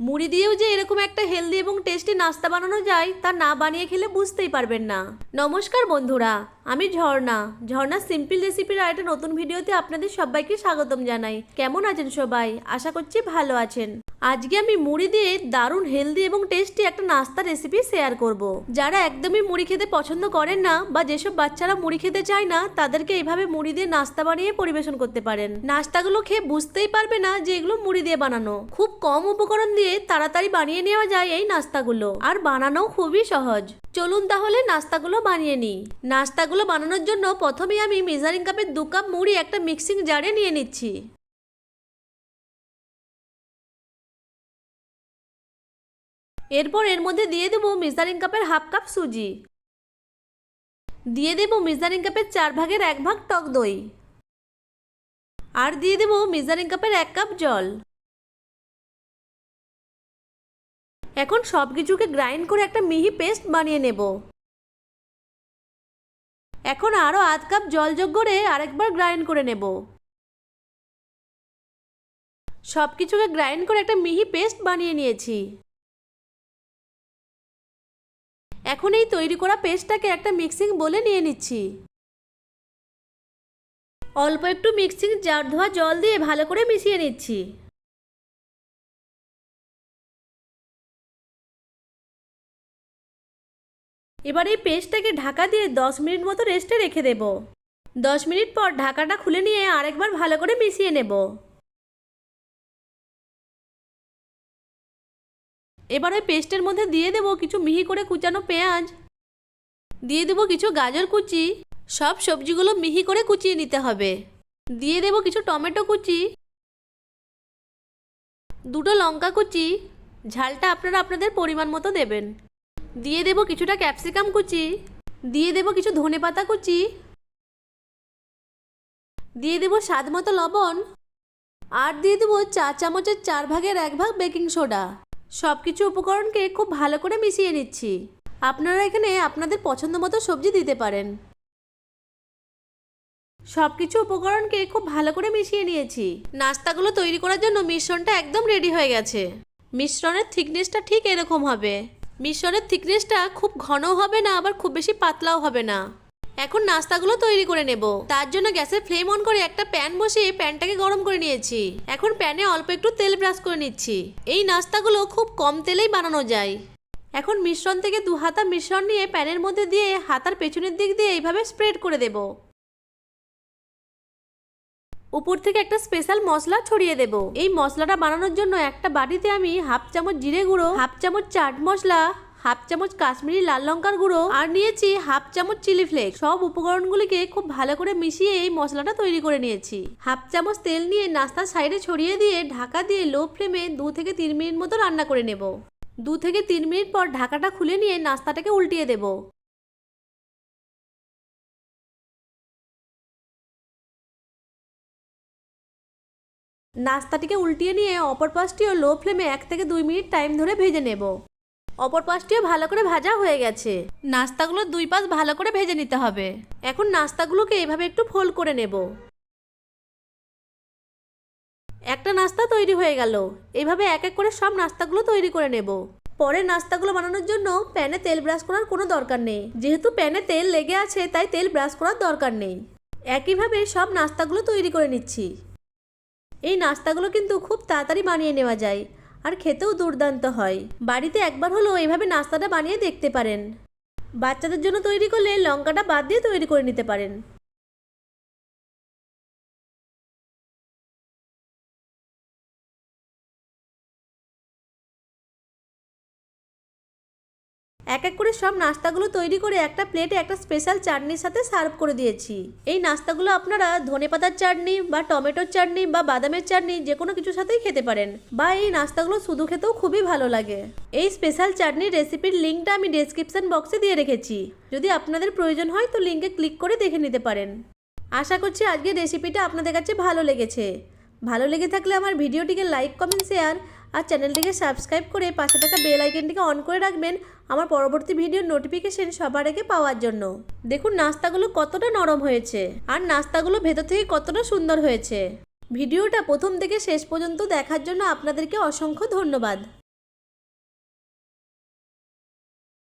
মুড়ি দিয়েও যে এরকম একটা হেলদি এবং টেস্টি নাস্তা বানানো যায়, তা না বানিয়ে খেলে বুঝতেই পারবেন না। নমস্কার বন্ধুরা। আমি ঝর্ণা। ঝর্ণা সিম্পল রেসিপির আর একটা নতুন ভিডিওতে আপনাদের সবাইকে স্বাগতম জানাই। কেমন আছেন সবাই? আশা করছি ভালো আছেন। আজকে আমি মুড়ি দিয়ে দারুণ হেলদি এবং টেস্টি একটা নাস্তা রেসিপি শেয়ার করব। যারা একদমই মুড়ি খেতে পছন্দ করেন না বা যেসব বাচ্চারা মুড়ি খেতে চায় না, তাদেরকে এইভাবে মুড়ি দিয়ে নাস্তা বানিয়ে পরিবেশন করতে পারেন। নাস্তাগুলো খেয়ে বুঝতেই পারবে না যে এগুলো মুড়ি দিয়ে বানানো। খুব কম উপকরণ দিয়ে তাড়াতাড়ি বানিয়ে নেওয়া যায় এই নাস্তাগুলো। আর বানানো খুবই সহজ। চলুন তাহলে নাস্তাগুলো বানিয়ে নিই। নাস্তাগুলো বানানোর জন্য প্রথমে আমি মেজারিং কাপের দু কাপ মুড়ি একটা মিক্সিং জারে নিয়ে নিচ্ছি। এরপর এর মধ্যে দিয়ে দেবো মেজারিং কাপের হাফ কাপ সুজি। দিয়ে দেবো মেজারিং কাপের চার ভাগের এক ভাগ টক দই। আর দিয়ে দেবো মেজারিং কাপের এক কাপ জল। এখন সব কিছুকে গ্রাইন্ড করে একটা মিহি পেস্ট বানিয়ে নেব। এখন আরও আধ কাপ জল যোগ করে আরেকবার গ্রাইন্ড করে নেব। সব কিছুকে গ্রাইন্ড করে একটা মিহি পেস্ট বানিয়ে নিয়েছি। এখন এই তৈরি করা পেস্টটাকে একটা মিক্সিং বলে নিয়ে নিচ্ছি। অল্প একটু মিক্সিং জার ধোয়া জল দিয়ে ভালো করে মিশিয়ে নিচ্ছি। এবার এই পেস্টটাকে ঢাকা দিয়ে দশ মিনিট মতো রেস্টে রেখে দেব। দশ মিনিট পর ঢাকাটা খুলে নিয়ে আরেকবার ভালো করে মিশিয়ে নেব। এবার ওই পেস্টের মধ্যে দিয়ে দেবো কিছু মিহি করে কুচানো পেঁয়াজ। দিয়ে দেবো কিছু গাজর কুচি। সব সবজিগুলো মিহি করে কুচিয়ে নিতে হবে। দিয়ে দেবো কিছু টমেটো কুচি। দুটো লঙ্কা কুচি। ঝালটা আপনারা আপনাদের পরিমাণ মতো দেবেন। দিয়ে দেবো কিছুটা ক্যাপসিকাম কুচি। দিয়ে দেবো কিছু ধনে পাতা কুচি। দিয়ে দেবো স্বাদ মতো লবণ। আর দিয়ে দেবো চা চামচের চার ভাগের এক ভাগ বেকিং সোডা। সব কিছু উপকরণকে খুব ভালো করে মিশিয়ে নিচ্ছি। আপনারা এখানে আপনাদের পছন্দ মতো সবজি দিতে পারেন। সব কিছু উপকরণকে খুব ভালো করে মিশিয়ে নিয়েছি। নাস্তাগুলো তৈরি করার জন্য মিশ্রণটা একদম রেডি হয়ে গেছে। মিশ্রণের থিকনেসটা ঠিক এরকম হবে। মিশ্রণের থিকনেসটা খুব ঘন হবে না, আবার খুব বেশি পাতলাও হবে না। এখন নাস্তাগুলো তৈরি করে নেব। তার জন্য গ্যাসের ফ্লেম অন করে একটা প্যান বসিয়ে প্যানটাকে গরম করে নিয়েছি। এখন প্যানে অল্প একটু তেল ব্রাশ করে নিচ্ছি। এই নাস্তাগুলো খুব কম তেলেই বানানো যায়। এখন মিশ্রণ থেকে দু হাতা মিশ্রণ নিয়ে প্যানের মধ্যে দিয়ে হাতার পেছনের দিক দিয়ে এইভাবে স্প্রেড করে দেব। উপর থেকে একটা স্পেশাল মশলা ছড়িয়ে দেব। এই মশলাটা বানানোর জন্য একটা বাটিতে আমি হাফ চামচ জিরে গুঁড়ো, হাফ চামচ চাট মশলা, হাফ চামচ কাশ্মীরি লাল লঙ্কার গুঁড়ো আর নিয়েছি হাফ চামচ চিলি ফ্লেক্স। সব উপকরণগুলিকে খুব ভালো করে মিশিয়ে এই মশলাটা তৈরি করে নিয়েছি। হাফ চামচ তেল নিয়ে নাস্তার সাইডে ছড়িয়ে দিয়ে ঢাকা দিয়ে লো ফ্লেমে দু থেকে তিন মিনিট মতো রান্না করে নেব। দু থেকে তিন মিনিট পর ঢাকাটা খুলে নিয়ে নাস্তাটাকে উল্টিয়ে দেব। নাস্তাটিকে উল্টিয়ে নিয়ে অপর পাশটিও লো ফ্লেমে এক থেকে দুই মিনিট টাইম ধরে ভেজে নেব। অপর পাশটিও ভালো করে ভাজা হয়ে গেছে। নাস্তাগুলো দুই পাশ ভালো করে ভেজে নিতে হবে। এখন নাস্তাগুলোকে এভাবে একটু ফোল্ড করে নেব। একটা নাস্তা তৈরি হয়ে গেল। এইভাবে এক এক করে সব নাস্তাগুলো তৈরি করে নেব। পরে নাস্তাগুলো বানানোর জন্য প্যানে তেল ব্রাশ করার কোনো দরকার নেই। যেহেতু প্যানে তেল লেগে আছে, তাই তেল ব্রাশ করার দরকার নেই। একইভাবে সব নাস্তাগুলো তৈরি করে নিচ্ছি। এই নাস্তাগুলো কিন্তু খুব তাড়াতাড়ি বানিয়ে নেওয়া যায় আর খেতেও দুর্দান্ত হয়। বাড়িতে একবার হলেও এইভাবে নাস্তাটা বানিয়ে দেখতে পারেন। বাচ্চাদের জন্য তৈরি করলে লঙ্কাটা বাদ দিয়ে তৈরি করে নিতে পারেন। এক এক করে সব নাস্তাগুলো তৈরি করে একটা প্লেটে একটা স্পেশাল চাটনির সাথে সার্ভ করে দিয়েছি। এই নাস্তাগুলো আপনারা ধনেপাতার চাটনি বা টমেটোর চাটনি বা বাদামের চাটনি যে কোনো কিছুর সাথেই খেতে পারেন বা এই নাস্তাগুলো শুধু খেতেও খুবই ভালো লাগে। এই স্পেশাল চাটনির রেসিপির লিঙ্কটা আমি ডেসক্রিপশন বক্সে দিয়ে রেখেছি। যদি আপনাদের প্রয়োজন হয় তো লিঙ্কে ক্লিক করে দেখে নিতে পারেন। আশা করছি আজকের রেসিপিটা আপনাদের কাছে ভালো লেগেছে। ভালো লেগে থাকলে আমার ভিডিওটিকে লাইক কমেন্ট শেয়ার আর চ্যানেলটিকে সাবস্ক্রাইব করে পাশে থাকা বেল আইকনটিকে অন করে রাখবেন আমার পরবর্তী ভিডিওর নোটিফিকেশন সবার আগে পাওয়ার জন্য। দেখুন নাস্তাগুলো কতটা নরম হয়েছে আর নাস্তাগুলো ভেতর থেকে কতটা সুন্দর হয়েছে। ভিডিওটা প্রথম থেকে শেষ পর্যন্ত দেখার জন্য আপনাদেরকে অসংখ্য ধন্যবাদ।